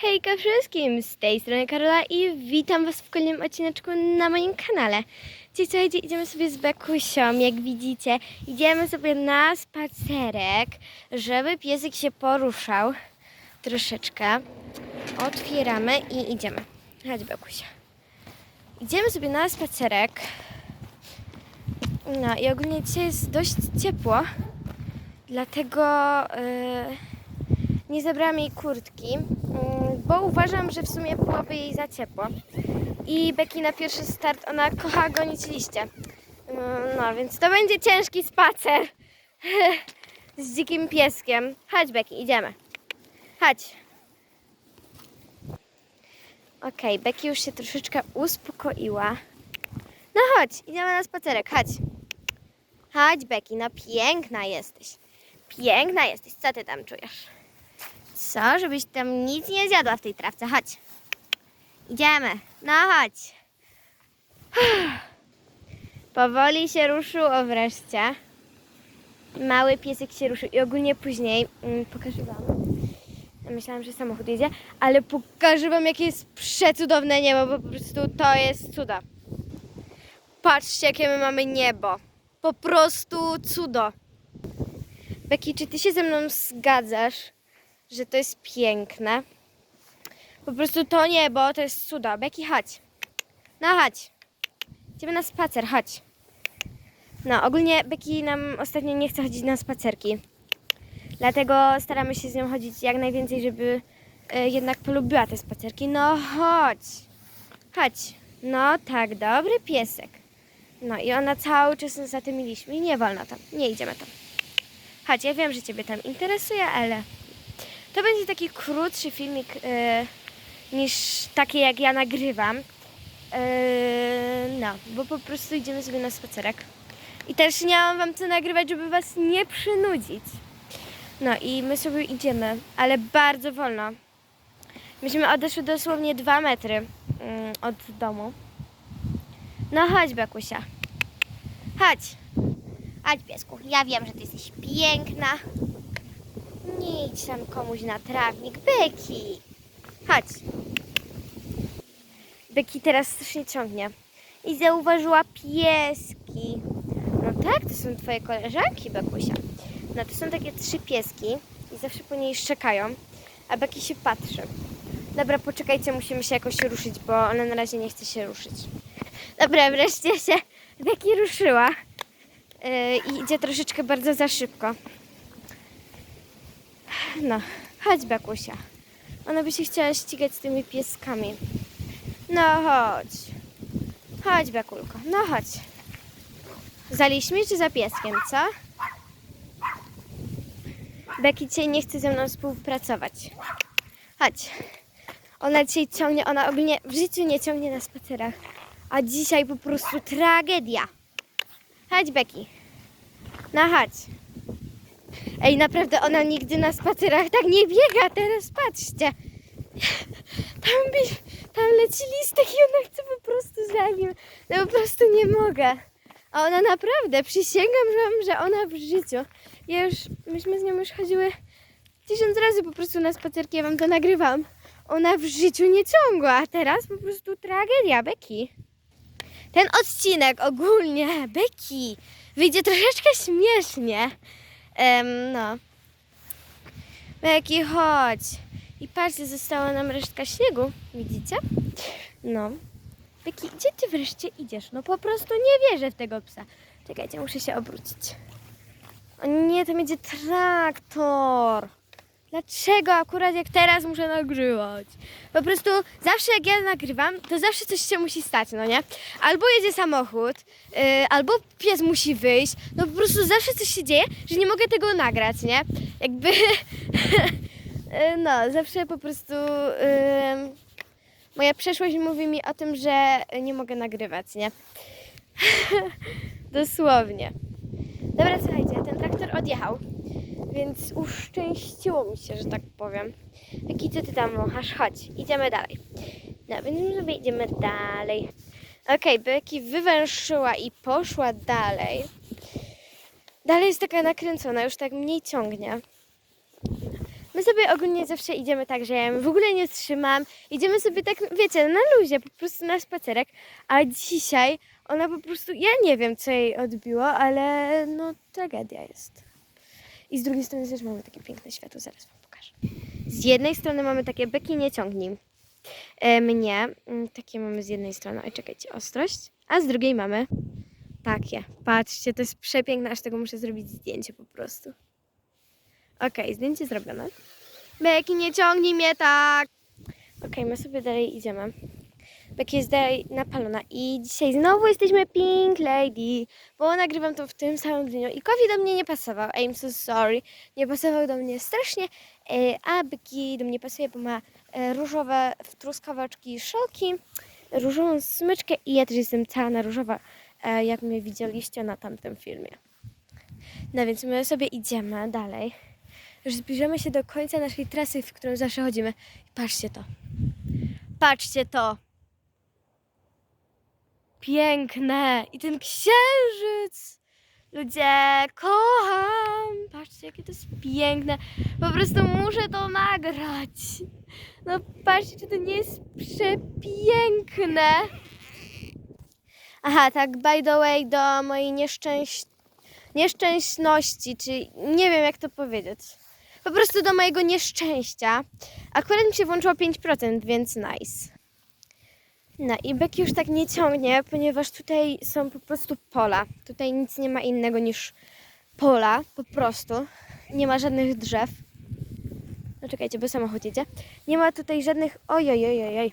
Hejka wszystkim, z tej strony Karola i witam Was w kolejnym odcineczku na moim kanale. Dzisiaj słuchajcie, idziemy sobie z Bekusią, jak widzicie, idziemy sobie na spacerek, żeby piesek się poruszał troszeczkę. Otwieramy i idziemy. Chodź Bekusia. Idziemy sobie na spacerek. No i ogólnie dzisiaj jest dość ciepło, dlatego... Yy nie zabrałam jej kurtki, bo uważam, że w sumie byłoby jej za ciepło. I Becky na pierwszy start, ona kocha gonić liście. Mm, No, więc to będzie ciężki spacer z dzikim pieskiem. Chodź Becky, idziemy. Chodź. Okej, Becky już się troszeczkę uspokoiła. No chodź, idziemy na spacerek, chodź. Chodź Becky, no piękna jesteś. Piękna jesteś, co ty tam czujesz? Co? Żebyś tam nic nie zjadła w tej trawce. Chodź. Idziemy. No chodź. Powoli się ruszył o wreszcie. Mały piesek się ruszył i ogólnie później mm, pokażę wam. Myślałam, że samochód jedzie, ale pokażę wam jakie jest przecudowne niebo, bo po prostu to jest cuda. Patrzcie jakie my mamy niebo. Po prostu cudo. Becky, czy ty się ze mną zgadzasz? Że to jest piękne. Po prostu to niebo to jest cudo. Becky, chodź. No chodź. Idziemy na spacer, chodź. No, ogólnie Becky nam ostatnio nie chce chodzić na spacerki. Dlatego staramy się z nią chodzić jak najwięcej, żeby e, jednak polubiła te spacerki. No chodź. Chodź. No tak, dobry piesek. No i ona cały czas za tym mieliśmy nie wolno tam. Nie idziemy tam. Chodź, ja wiem, że Ciebie tam interesuje, ale to będzie taki krótszy filmik e, niż takie jak ja nagrywam. E, no, bo po prostu idziemy sobie na spacerek. I też nie mam wam co nagrywać, żeby was nie przynudzić. No i my sobie idziemy, ale bardzo wolno. Myśmy odeszły dosłownie dwa metry mm, od domu. No chodź, Bekusia. Chodź. Chodź, piesku. Ja wiem, że ty jesteś piękna. Nie idź tam komuś na trawnik. Beki! Chodź. Beki teraz strasznie ciągnie. I zauważyła pieski. No tak, to są twoje koleżanki, Bekusia. No to są takie trzy pieski i zawsze po niej szczekają, a Beki się patrzy. Dobra, poczekajcie, musimy się jakoś ruszyć, bo ona na razie nie chce się ruszyć. Dobra, wreszcie się Beki ruszyła. Yy, I idzie troszeczkę bardzo za szybko. No, chodź Bekusia. Ona by się chciała ścigać z tymi pieskami. No chodź. Chodź Bekulko, no chodź. Za liśćmi czy za pieskiem, co? Beki dzisiaj nie chce ze mną współpracować. Chodź. Ona dzisiaj ciągnie, ona ogólnie w życiu nie ciągnie na spacerach. A dzisiaj po prostu tragedia. Chodź Beki. No chodź. Ej, naprawdę ona nigdy na spacerach tak nie biega. Teraz patrzcie. Tam, tam leci listek i ona chce po prostu za nim. No po prostu nie mogę. A ona naprawdę, przysięgam wam, że ona w życiu. Ja już, myśmy z nią już chodziły tysiąc razy po prostu na spacerki, ja wam to nagrywam. Ona w życiu nie ciągła, a teraz po prostu tragedia, Beki. Ten odcinek ogólnie, Beki, wyjdzie troszeczkę śmiesznie. Em, no. Beki, chodź. I patrzcie, została nam resztka śniegu. Widzicie? No. Beki, gdzie ty wreszcie idziesz? No po prostu nie wierzę w tego psa. Czekajcie, muszę się obrócić. O nie, tam jedzie traktor. Dlaczego akurat jak teraz muszę nagrywać? Po prostu zawsze jak ja nagrywam, to zawsze coś się musi stać, no nie? Albo jedzie samochód, yy, albo pies musi wyjść. No po prostu zawsze coś się dzieje, że nie mogę tego nagrać, nie? Jakby... Yy, no, zawsze po prostu... Yy, moja przeszłość mówi mi o tym, że nie mogę nagrywać, nie? Dosłownie. Dobra, słuchajcie, ten traktor odjechał, więc uszczęściło mi się, że tak powiem. Jaki co ty tam machasz? Chodź, idziemy dalej. No, więc sobie idziemy dalej. Okej, Becky wywęszyła i poszła dalej. Dalej jest taka nakręcona, już tak mniej ciągnie. My sobie ogólnie zawsze idziemy tak, że ja w ogóle nie trzymam. Idziemy sobie tak, wiecie, na luzie, po prostu na spacerek. A dzisiaj ona po prostu, ja nie wiem, co jej odbiło, ale no tragedia jest. I z drugiej strony też mamy takie piękne światło, zaraz wam pokażę. Z jednej strony mamy takie beki nie ciągnij. E, mnie, mm, takie mamy z jednej strony, oj czekajcie, ostrość, a z drugiej mamy takie. Patrzcie, to jest przepiękne, aż tego muszę zrobić zdjęcie po prostu. Okej, zdjęcie zrobione. Beki, nie ciągnij mnie tak! Okej, my sobie dalej idziemy. Jest dalej napalona i dzisiaj znowu jesteśmy Pink Lady, bo nagrywam to w tym samym dniu i Kofi do mnie nie pasował. I'm so sorry. Nie pasował do mnie strasznie, e, a Beki do mnie pasuje, bo ma e, różowe truskaweczki szolki, różową smyczkę i ja też jestem cała różowa, e, jak mnie widzieliście na tamtym filmie. No więc my sobie idziemy dalej. Już zbliżamy się do końca naszej trasy, w którą zawsze chodzimy. Patrzcie to. Patrzcie to. Piękne. I ten księżyc. Ludzie, kocham. Patrzcie, jakie to jest piękne. Po prostu muszę to nagrać. No patrzcie, czy to nie jest przepiękne. Aha, tak by the way, do mojej nieszczęść... nieszczęśności, czy nie wiem jak to powiedzieć. Po prostu do mojego nieszczęścia. Akurat mi się włączyło 5%, więc nice. No i Becky już tak nie ciągnie, ponieważ tutaj są po prostu pola. Tutaj nic nie ma innego niż pola, po prostu. Nie ma żadnych drzew. No czekajcie, bo samochód jedzie. Nie ma tutaj żadnych... Ojoj, ojoj, oj.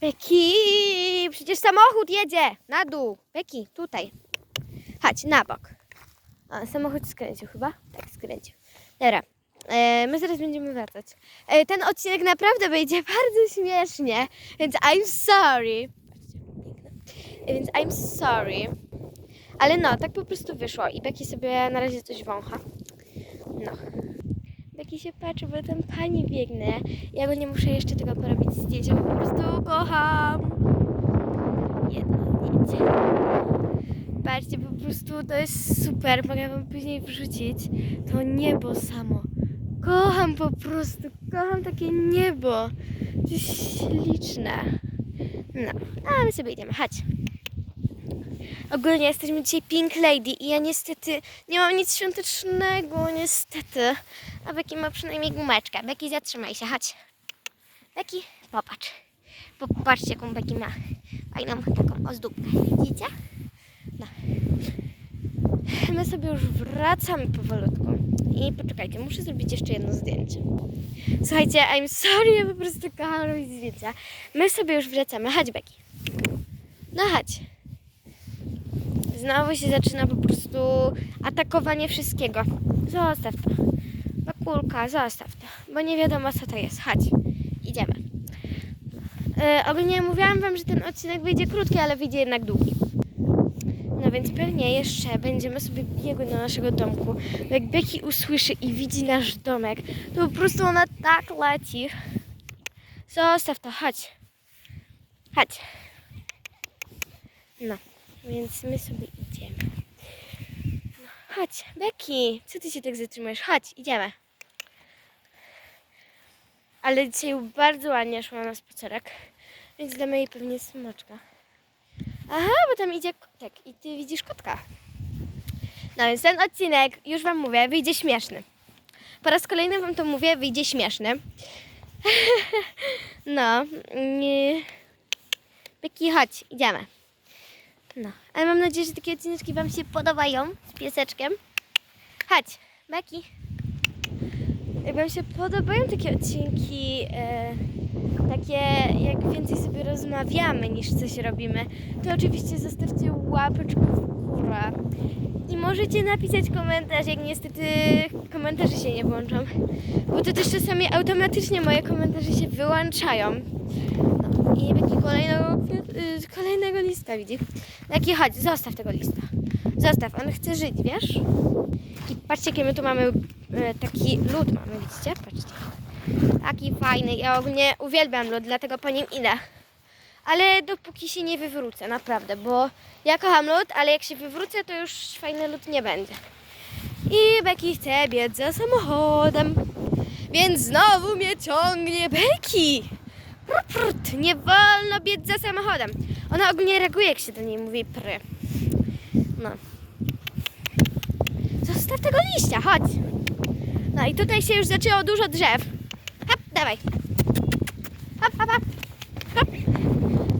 Becky, przecież samochód jedzie na dół. Becky, tutaj. Chodź, na bok. A, samochód skręcił chyba? Tak, skręcił. Dobra, e, my zaraz będziemy wracać. E, ten odcinek naprawdę będzie bardzo śmiesznie, więc I'm sorry. E, więc I'm sorry. Ale no, tak po prostu wyszło i Becky sobie na razie coś wącha. No. Becky się patrzy, bo tam pani biegnie. Ja go nie muszę jeszcze tego porobić zdjęcia, bo po prostu kocham. Jedno zdjęcie. Patrzcie, po prostu to jest super. Mogę wam później wrzucić to niebo samo. Kocham po prostu, kocham takie niebo. Jest śliczne. No, a my sobie idziemy, chodź. Ogólnie jesteśmy dzisiaj Pink Lady i ja niestety nie mam nic świątecznego, niestety. A Becky ma przynajmniej gumeczkę. Becky, zatrzymaj się, chodź. Becky, popatrz. Popatrzcie, jaką Becky ma fajną taką ozdóbkę. Widzicie? No. My sobie już wracamy powolutku. I poczekajcie, muszę zrobić jeszcze jedno zdjęcie. Słuchajcie, I'm sorry, ja po prostu kocham robić zdjęcia. My sobie już wracamy. Chodź, Becky. No chodź. Znowu się zaczyna po prostu atakowanie wszystkiego. Zostaw to. Bakulka, zostaw to. Bo nie wiadomo, co to jest. Chodź. Idziemy. E, ogólnie mówiłam wam, że ten odcinek wyjdzie krótki, ale wyjdzie jednak długi. No więc pewnie jeszcze będziemy sobie biegły do naszego domku. Bo Jak Becky usłyszy i widzi nasz domek, to po prostu ona tak leci. Zostaw to, chodź. Chodź. No, więc my sobie idziemy. No, chodź, Becky, co ty się tak zatrzymujesz? Chodź, idziemy. Ale dzisiaj bardzo ładnie szła na spacerek, więc damy jej pewnie smoczka. Aha, bo tam idzie kotek i ty widzisz kotka. No więc ten odcinek, już wam mówię, wyjdzie śmieszny. Po raz kolejny wam to mówię, wyjdzie śmieszny. no. Nie. Chodź, idziemy. No, ale mam nadzieję, że takie odcineczki wam się podobają z pieseczkiem. Chodź, Becky. Jak wam się podobają takie odcinki, e, takie jak więcej sobie rozmawiamy niż coś robimy, to oczywiście zostawcie łapeczkę w górę. I możecie napisać komentarz, jak niestety komentarze się nie włączą. Bo to też czasami automatycznie moje komentarze się wyłączają. No, I Becky kolejnego, y, kolejnego lista widzi. Taki chodź, zostaw tego lista. Zostaw, on chce żyć, wiesz? I patrzcie, jakie my tu mamy taki lód mamy, widzicie? Patrzcie. Taki fajny. Ja ogólnie uwielbiam lód, dlatego po nim idę. Ale dopóki się nie wywrócę, naprawdę, bo ja kocham lód, ale jak się wywrócę, to już fajny lód nie będzie. I Becky chce biec za samochodem. więc znowu mnie ciągnie Beki. Prut. Nie wolno biec za samochodem. Ona ogólnie reaguje, jak się do niej mówi pry. No. Zostaw tego liścia, chodź. No i tutaj się już zaczęło dużo drzew. Hop, dawaj. Hop, hop, hop. hop.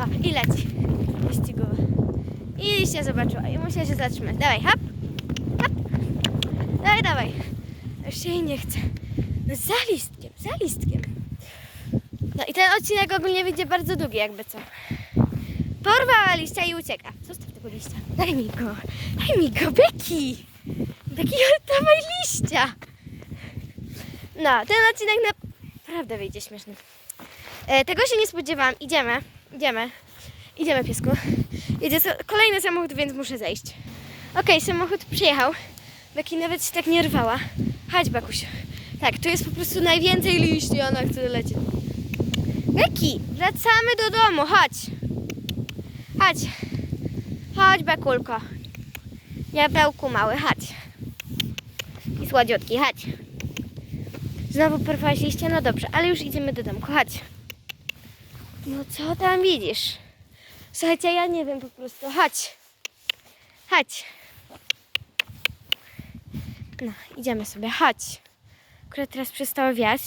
O, i leci. Wyścigowa. I liścia zobaczyła i musiała się zatrzymać. Dawaj, hop. Hop. Dawaj, dawaj. Już się jej nie chce. No za listkiem, za listkiem. No i ten odcinek ogólnie wyjdzie bardzo długi, jakby co. Porwała liścia i ucieka. Zostaw tego liścia. Daj mi go. Daj mi go, Beki. Beki, dawaj liścia. No, ten odcinek naprawdę wyjdzie śmieszny. E, tego się nie spodziewałam. Idziemy, idziemy. Idziemy, piesku. Jedzie kolejny samochód, więc muszę zejść. Okej, samochód przyjechał. Beki nawet się tak nie rwała. Chodź, Bakuś. Tak, tu jest po prostu najwięcej liści, ona chce lecieć. Beki, wracamy do domu, chodź. Chodź. Chodź, Bekulko. Diabełku mały, chodź. I słodziutki, chodź. Znowu porwałaś liście? No dobrze, ale już idziemy do domku, chodź. No co tam widzisz? Słuchajcie, ja nie wiem po prostu, chodź. Chodź. No, idziemy sobie, chodź. Akurat teraz przestało wiać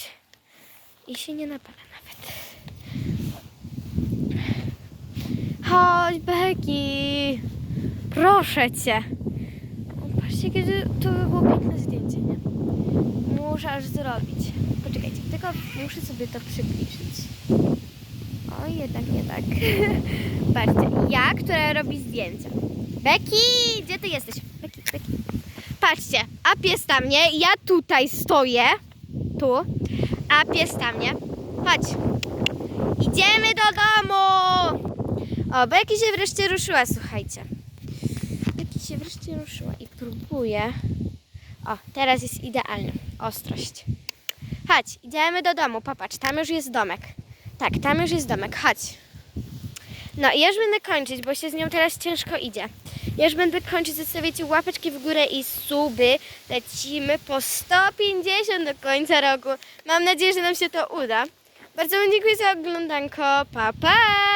i się nie napala nawet. Chodź, Beki. Proszę cię. Patrzcie, kiedy to by było piękne zdjęcie, nie? Muszę aż zrobić. Poczekajcie, tylko muszę sobie to przybliżyć. O, jednak nie tak. Patrzcie, ja, która robi zdjęcia. Beki, gdzie ty jesteś? Beki, Beki. Patrzcie, a pies tam mnie, ja tutaj stoję. Tu. A pies tam mnie. Chodź. Idziemy do domu. O, Beki się wreszcie ruszyła, słuchajcie. Beki się wreszcie ruszyła i próbuje. O, teraz jest idealny. Ostrość. Chodź, idziemy do domu. Popatrz, tam już jest domek. Tak, tam już jest domek. Chodź. No i już będę kończyć, bo się z nią teraz ciężko idzie. Ja już będę kończyć, zostawiacie łapeczki w górę i suby. Lecimy po 150 do końca roku. Mam nadzieję, że nam się to uda. Bardzo Wam dziękuję za oglądanko. Pa, pa!